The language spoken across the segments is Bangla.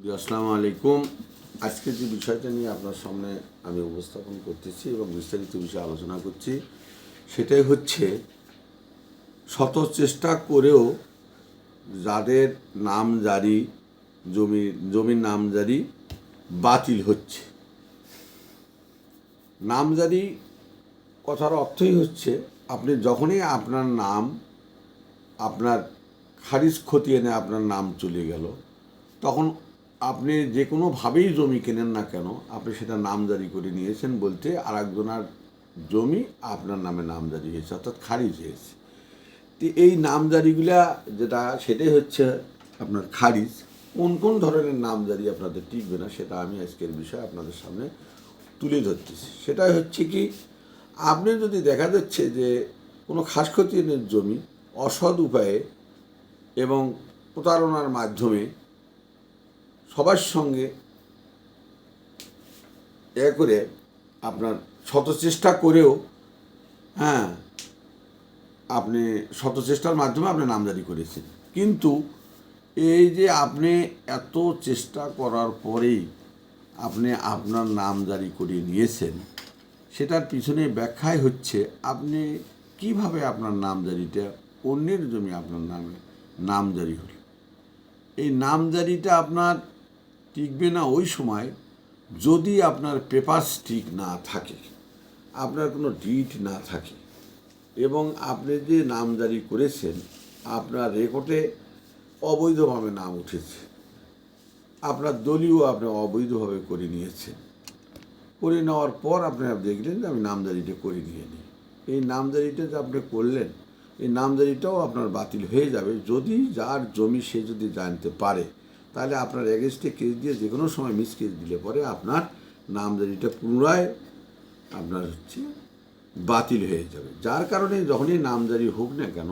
আসসালামু আলাইকুম। আজকে যে বিষয়টা নিয়ে আপনার সামনে আমি উপস্থাপন করতেছি এবং বিস্তারিত বিষয়ে আলোচনা করছি, সেটাই হচ্ছে শত চেষ্টা করেও যাদের নাম জারি, জমি, জমির নাম জারি বাতিল হচ্ছে। নাম জারি কথার অর্থই হচ্ছে, আপনি যখনই আপনার নাম, আপনার খারিজ খতিয়ে আপনার নাম চলে গেল, তখন আপনি যে কোনোভাবেই জমি কেনেন না কেন, আপনি সেটা নামজারি করে নিয়েছেন বলতে আর একজনের জমি আপনার নামে নামজারি হয়েছে, অর্থাৎ খারিজ হয়েছে। তো এই নামজারিগুলা যেটা, সেটাই হচ্ছে আপনার খারিজ। কোন কোন ধরনের নামজারি আপনাদের টিকবে না, সেটা আমি আজকের বিষয়ে আপনাদের সামনে তুলে ধরতেছি। সেটাই হচ্ছে কি, আপনি যদি দেখা যাচ্ছে যে কোনো খাস খতিয়ানের জমি অসৎ উপায়ে এবং প্রতারণার মাধ্যমে সবার সঙ্গে এ করে আপনার শত চেষ্টা করেও হ্যাঁ আপনি শত চেষ্টার মাধ্যমে আপনি নামজারি করেছেন। কিন্তু এই যে আপনি এত চেষ্টা করার পরেই আপনি আপনার নাম জারি করে নিয়েছেন, সেটার পিছনে ব্যাখ্যায় হচ্ছে আপনি কীভাবে আপনার নামজারিটা অন্যের জমি আপনার নামে নামজারি হলো। এই নামজারিটা আপনার টিকবে না ওই সময় যদি আপনার পেপারস ঠিক না থাকে, আপনার কোনো ডিট না থাকে, এবং আপনি যে নামজারি করেছেন, আপনার রেকর্ডে অবৈধভাবে নাম উঠেছে, আপনার দলীয় আপনি অবৈধভাবে করে নিয়েছেন, করে নেওয়ার পর আপনি দেখলেন যে আমি নামজারিটা করে নিয়ে নিই এই নামজারিটা যে আপনি করলেন, এই নামজারিটাও আপনার বাতিল হয়ে যাবে। যদি যার জমি সে যদি জানতে পারে তাহলে আপনার এগেনস্টে কেস দিয়ে যে কোনো সময় মিস কেস দিলে পরে আপনার নামজারিটা পুনরায় আপনার হচ্ছে বাতিল হয়ে যাবে। যার কারণে যখনই নামজারি হোক না কেন,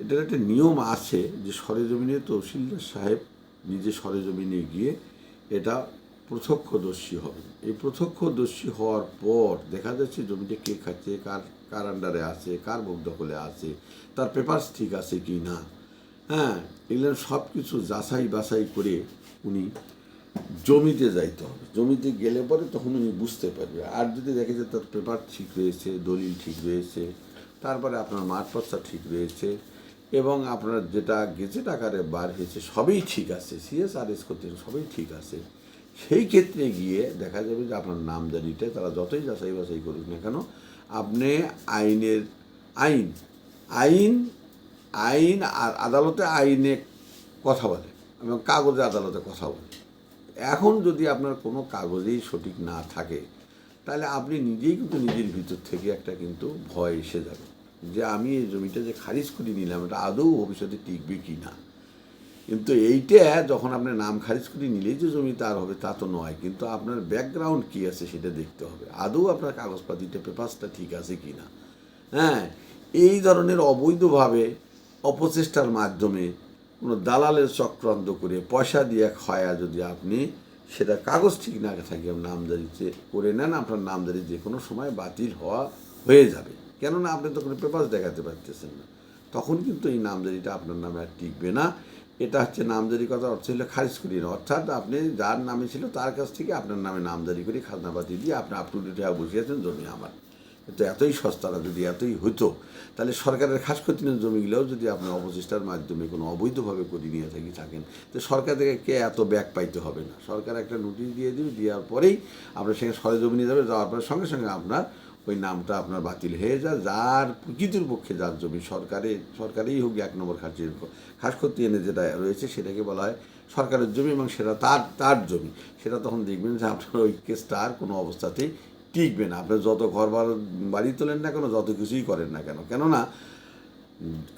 এটার একটা নিয়ম আছে যে সরেজমিনে তহসিলদার সাহেব নিজে সরেজমিনে গিয়ে এটা প্রত্যক্ষদর্শী হবে এই প্রত্যক্ষদর্শী হওয়ার পর দেখা যাচ্ছে জমিটা কে খাচ্ছে, কার কার আন্ডারে আছে, কার ভোগ দখলে আছে, তার পেপারস ঠিক আছে কি না হ্যাঁ এগুলো সব কিছু যাচাই বাছাই করে উনি জমিতে যাইতে হবে। জমিতে গেলে পরে তখন উনি বুঝতে পারবে। আর যদি দেখে যে তার পেপার ঠিক রয়েছে, দলিল ঠিক রয়েছে, তারপরে আপনার মাঠ পত্তা ঠিক রয়েছে, এবং আপনার যেটা গেজেট আকারে বার হয়েছে, সবই ঠিক আছে সিএসআরএস করতে সবই ঠিক আছে, সেই ক্ষেত্রে গিয়ে দেখা যাবে যে আপনার নামজারিটা তারা যতই যাচাই বাছাই করুক না কেন, আপনি আইনের আইন আইন আইন আদালতে আইনে কথা বলে এবং কাগজে আদালতে কথা বলে। এখন যদি আপনার কোনো কাগজেই সঠিক না থাকে, তাহলে আপনি নিজেই কিন্তু নিজের ভিতর থেকে একটা কিন্তু ভয় এসে যাবে যে আমি এই জমিটা যে খারিজ করে নিলাম, এটা আদৌ ভবিষ্যতে টিকবে কি না? কিন্তু এইটা যখন আপনার নাম খারিজ করে নিলেই যে জমি তার হবে, তা তো নয়। কিন্তু আপনার ব্যাকগ্রাউন্ড কী আছে সেটা দেখতে হবে। আদৌ আপনার কাগজপাতিটা পেপারসটা ঠিক আছে কি না হ্যাঁ এই ধরনের অবৈধভাবে অপচেষ্টার মাধ্যমে কোনো দালালের চক্রান্ত করে পয়সা দিয়ে খায়া যদি আপনি সেটা কাগজ ঠিক না থাকে নামজারিতে করে নেন, আপনার নামজারি যে কোনো সময় বাতিল হওয়া হয়ে যাবে। কেননা আপনি তো কোনো পেপার দেখাতে পারতেছেন না। তখন কিন্তু এই নামজারিটা আপনার নামে আর টিকবে না। এটা হচ্ছে নামজারি কথা, অর্থ হলো খারিজ করিয়ে নেওয়া। অর্থাৎ আপনি যার নামে ছিল তার কাছ থেকে আপনার নামে নামজারি করে খাজনাপাতি দিয়ে আপনি আপ টু ডেট হয়ে বসিয়েছেন জমি আমার। কিন্তু এতই সস্তারা যদি এতই হতো তাহলে সরকারের খাস খতিয়ানের জমিগুলোও যদি আপনি অপচেষ্টার মাধ্যমে কোনো অবৈধভাবে করে নিয়ে থাকি, থাকেন, তো সরকার থেকে কে এত ব্যাক পাইতে হবে না? সরকার একটা নোটিশ দিয়ে দিবে, দেওয়ার পরেই আপনার সেখানে সরেজমিনে যাবে, যাওয়ার পরে সঙ্গে সঙ্গে আপনার ওই নামটা আপনার বাতিল হয়ে যায়, যার প্রকৃতির পক্ষে যার জমি, সরকারে, সরকারেই হোক এক নম্বর খাসির খাস এনে যেটা রয়েছে সেটাকে বলা হয় সরকারের জমি এবং সেটা তার তার জমি। সেটা তখন দেখবেন যে আপনার ওই কেসটা আর কোনো অবস্থাতেই টিকবে না। আপনি যত ঘর বাড়ি তোলেন না কেন, যত কিছুই করেন না কেন। কেননা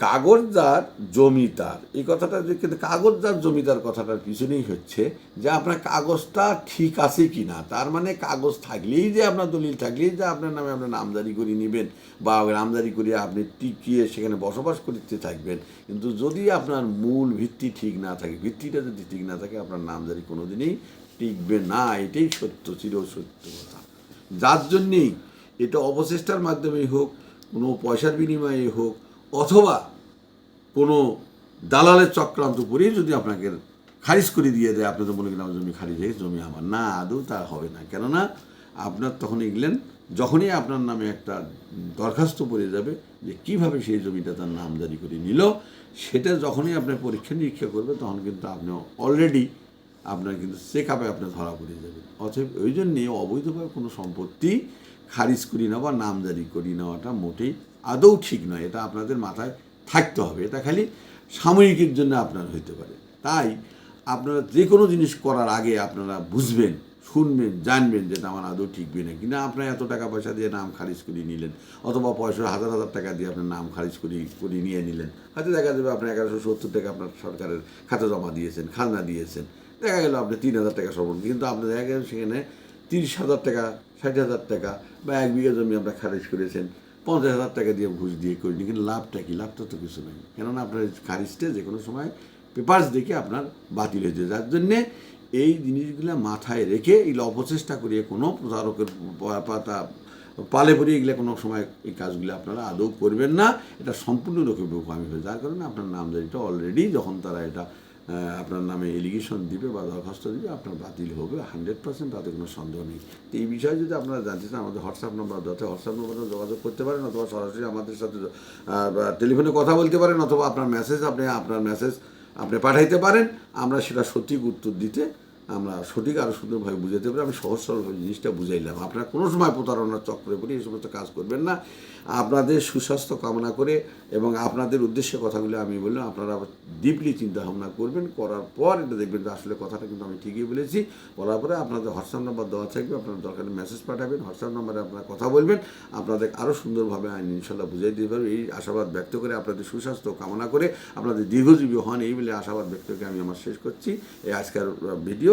কাগজদার জমিদার এই কথাটা কিন্তু কাগজদার জমিদার কথাটার পিছনেই হচ্ছে যে, আপনার কাগজটা ঠিক আছে কি না তার মানে কাগজ থাকলেই যে আপনার দলিল, থাকলেই যে আপনার নামে আপনার নামজারি করে নেবেন বা নামজারি করে আপনি টিকিয়ে সেখানে বসবাস করতে থাকবেন। কিন্তু যদি আপনার মূল ভিত্তি ঠিক না থাকে, ভিত্তিটা যদি ঠিক না থাকে, আপনার নামজারি কোনোদিনই টিকবে না। এটাই সত্য চির সত্য কথা। যার জন্যেই এটা অবচেষ্টার মাধ্যমেই হোক, কোনো পয়সার বিনিময়ে হোক, অথবা কোনো দালালের চক্রান্ত করেই যদি আপনাকে খারিজ করে দিয়ে দেয়, আপনি তো মনে আমার জমি খারিজ হয়ে জমি আমার। না, আদৌ তা হবে না। কেননা আপনার তখন এগলেন, যখনই আপনার নামে একটা দরখাস্ত পড়ে যাবে যে কীভাবে সেই জমিটা তার নামজারি করে নিল, সেটা যখনই আপনার পরীক্ষা নিরীক্ষা করবে, তখন কিন্তু আপনি অলরেডি আপনার কিন্তু চেক আপে আপনি ধরা পড়ে যাবেন। অতএব ওই জন্যে অবৈধভাবে কোনো সম্পত্তি খারিজ করি না বা নামজারি করি নেওয়াটা মোটেই আদৌ ঠিক নয়। এটা আপনাদের মাথায় থাকতে হবে। এটা খালি সাময়িকের জন্য আপনার হইতে পারে। তাই আপনারা যে কোনো জিনিস করার আগে আপনারা বুঝবেন শুনবেন, জানবেন যে আমার আদৌ ঠিক না কিনা আপনার এত টাকা পয়সা দিয়ে নাম খারিজ করে নিলেন, অথবা পয়সা হাজার হাজার টাকা দিয়ে আপনার নাম খারিজ করে করে নিয়ে নিলেন। হয়তো দেখা যাবে আপনার এগারোশো সত্তর টাকা আপনার সরকারের খাতা জমা দিয়েছেন, খাজনা দিয়েছেন। দেখা গেল আপনি তিন হাজার টাকা সর্বন কিন্তু আপনার দেখা গেল সেখানে তিরিশ হাজার টাকা, ষাট হাজার টাকা বা এক বিঘা জমি আপনার খারিজ করেছেন, পঞ্চাশ হাজার টাকা দিয়ে ঘুষ দিয়ে করিনি, কিন্তু লাভটা কি? লাভটা তো কিছু নেই। কেননা আপনার খারিজটা যে কোনো সময় পেপার্স দেখে আপনার বাতিল হয়েছে যার জন্যে এই জিনিসগুলো মাথায় রেখে এগুলো অপচেষ্টা করিয়ে কোনো প্রতারকের পাতা পালে পরে এগুলো কোনো সময় এই কাজগুলো আপনারা আদৌ করবেন না। এটা সম্পূর্ণরূপে বোকামি হবে যার কারণে আপনার নাম নামজারিটা অলরেডি যখন তারা এটা আপনার নামে এলিগেশন দিবে বা দরখাস্ত দিবে, আপনার বাতিল হবে। হান্ড্রেড পার্সেন্ট তাতে কোনো সন্দেহ নেই। তো এই বিষয়ে যদি আপনারা জানতে চান, আমাদের হোয়াটসঅ্যাপ নম্বর দেওয়া হোয়াটসঅ্যাপ নম্বরে যোগাযোগ করতে পারেন অথবা সরাসরি আমাদের সাথে টেলিফোনে কথা বলতে পারেন অথবা আপনার মেসেজ আপনি, আপনার মেসেজ আপনি পাঠাইতে পারেন আমরা সেটা সঠিক উত্তর দিতে আমরা সঠিক আরও সুন্দরভাবে বুঝাতে পারি, আমি সহজ সরলভাবে জিনিসটা বুঝাইলাম। আপনারা কোনো সময় প্রতারণার চক্রে পড়ে এই সমস্ত কাজ করবেন না। আপনাদের সুস্বাস্থ্য কামনা করে এবং আপনাদের উদ্দেশ্যে কথাগুলো আমি বললাম, আপনারা ডিপলি চিন্তা ভাবনা করবেন, করার পর এটা দেখবেন যে আসলে কথাটা কিন্তু আমি ঠিকই বলেছি। বলার পরে আপনাদের হোয়াটসঅ্যাপ নাম্বার দেওয়া থাকবে, আপনার দরকারে মেসেজ পাঠাবেন, হোয়াটসঅ্যাপ নাম্বারে আপনারা কথা বলবেন, আপনাদের আরও সুন্দরভাবে আইন ইনশাল্লাহ বুঝাই দিতে পারব। এই আশাবাদ ব্যক্ত করে আপনাদের সুস্বাস্থ্য কামনা করে আপনাদের দীর্ঘজীবী হন এই বলে আশাবাদ ব্যক্ত করে আমি আমার শেষ করছি। এই আজকের ভিডিও